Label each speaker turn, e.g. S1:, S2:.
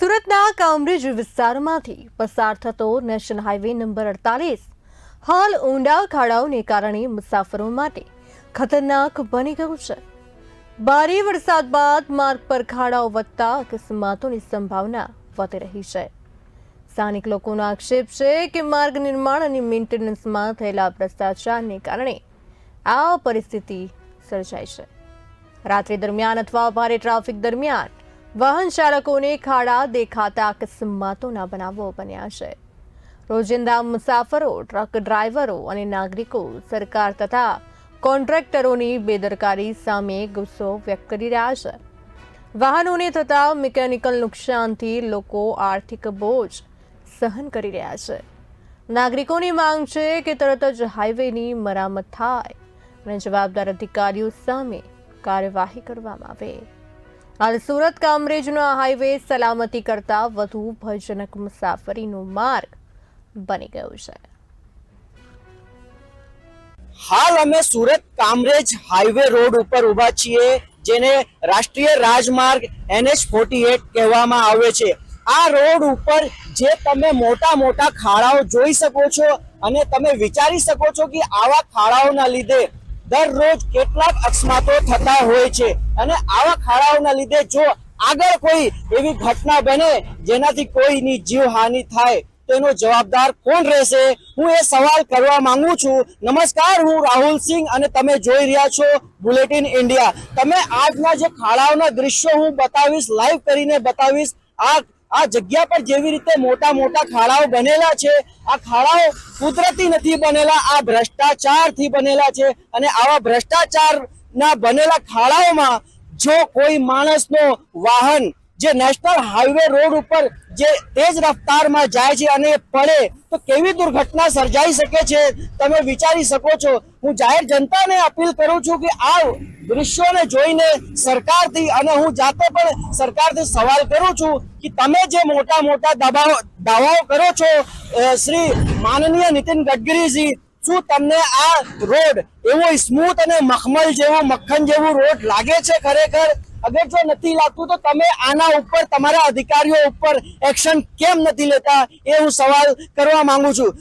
S1: સુરતના કામરેજ વિસ્તારમાંથી પસાર થતો નેશનલ હાઈવે નંબર અડતાલીસ, હાલ ઊંડા ખાડાઓને કારણે મુસાફરો માટે ખતરનાક બની ગયું છે. ભારે વરસાદ બાદ માર્ગ પર ખાડાઓ વધતા અકસ્માતોની સંભાવના વધી રહી છે. સ્થાનિક લોકોનો આક્ષેપ છે કે માર્ગ નિર્માણ અને મેન્ટેનન્સમાં થયેલા ભ્રષ્ટાચારને કારણે આ પરિસ્થિતિ સર્જાય છે. રાત્રિ દરમિયાન અથવા ભારે ટ્રાફિક દરમિયાન વાહન ચાલકોને ખાડા દેખાતા અકસ્માતોના બનાવો બન્યા છે. રોજિંદા મુસાફરો, ટ્રક ડ્રાઈવરો અને નાગરિકો સરકાર તથા કોન્ટ્રાક્ટરોની બેદરકારી સામે ગુસ્સો વ્યક્ત કરી રહ્યા છે. વાહનોને થતા મિકેનિકલ નુકસાનથી લોકો આર્થિક બોજ સહન કરી રહ્યા છે. નાગરિકોની માંગ છે કે તરત જ હાઈવેની મરામત થાય અને જવાબદાર અધિકારીઓ સામે કાર્યવાહી કરવામાં આવે. હાલ સુરત કામરેજનો હાઈવે સલામતી કરતા વધુ ભયજનક મુસાફરીનો માર્ગ બની ગયો છે.
S2: હાલ અમે સુરત કામરેજ હાઈવે રોડ ઉપર ઊભા છીએ, જેને રાષ્ટ્રીય રાજમાર્ગ એનએચ ફોર્ટી એટ કહેવામાં આવે છે. આ રોડ ઉપર જે તમે મોટા મોટા ખાડાઓ જોઈ શકો છો અને તમે વિચારી શકો છો કે આવા ખાડાઓના લીધે દરરોજ કેટલાક અકસ્માતો થતા હોય છે. અને આવા ખાડાઓના લીધે જો આગળ કોઈ એવી ઘટના બને જેનાથી કોઈની જીવહાનિ થાય તેનો જવાબદાર કોણ રહેશે? હું એ સવાલ કરવા માંગુ છું. નમસ્કાર, હું રાહુલ સિંહ અને તમે જોઈ રહ્યા છો બુલેટિન ઇન્ડિયા. તમે આજના જે ખાડાઓના દ્રશ્યો હું બતાવીશ, લાઈવ કરીને બતાવીશ, આ આ જગ્યા પર જેવી રીતે મોટા મોટા ખાડાઓ બનેલા છે, આ ખાડાઓ કુદરતી નથી બનેલા, આ ભ્રષ્ટાચારથી બનેલા છે અને આવા ભ્રષ્ટાચારના બનેલા ખાડાઓમાં જો કોઈ માણસનો વાહન જે નેશનલ હાઈવે રોડ ઉપર જે તેજ રફતારમાં જાય છે અને પડે, તો કેવી દુર્ઘટના સર્જાઈ શકે છે? તમે વિચારી શકો છો. હું જાહેર જનતાને અપીલ કરું છું કે આ દૃશ્યોને જોઈને સરકારથી અને હું જાતે પણ સરકારથી સવાલ કરું છું કે તમે જે મોટા મોટા દબાવ દાવાઓ કરો છો શ્રી માનનીય નીતિન ગડકરીજી શું તમને આ રોડ એવો સ્મૂથ અને મખમલ જેવો, મક્ખન જેવું રોડ લાગે છે ખરેખર? અગર જો નથી લાગતું, તો તમે આના ઉપર, તમારા અધિકારીઓ ઉપર એક્શન કેમ નથી લેતા? એ હું સવાલ કરવા માંગુ છું.